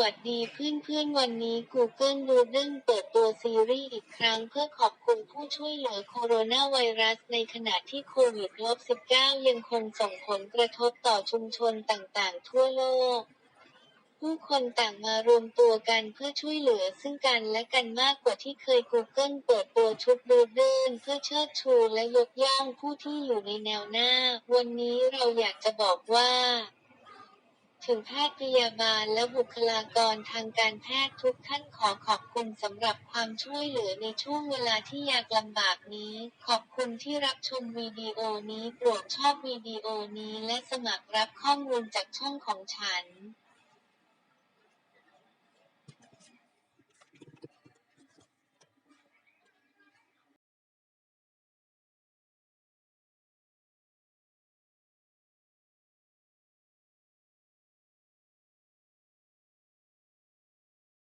วัสดีเพื่อนๆ วันนี้ Google Doodle เปิดตัวซีรีส์อีกครั้งเพื่อขอบคุณผู้ช่วยเหลือโคโรนาไวรัสในขณะที่โควิด -19 ยังคงส่งผลกระทบต่อชุมชนต่างๆ ทั่วโลก ผู้คนต่างมารวมตัวกันเพื่อช่วยเหลือซึ่งกันและกันมากกว่าที่เคย Google เปิดตัวชุด Doodle เพื่อเชิดชูและยกย่องผู้ที่อยู่ในแนวหน้า วันนี้เราอยากจะบอกว่า ถึงแพทย์พยาบาลและบุคลากรทางการแพทย์ทุกท่านขอขอบคุณสำหรับความช่วยเหลือในช่วงเวลาที่ยากลำบากนี้ ขอบคุณที่รับชมวิดีโอนี้โปรดชอบวิดีโอนี้และสมัครรับข้อมูลจากช่องของฉัน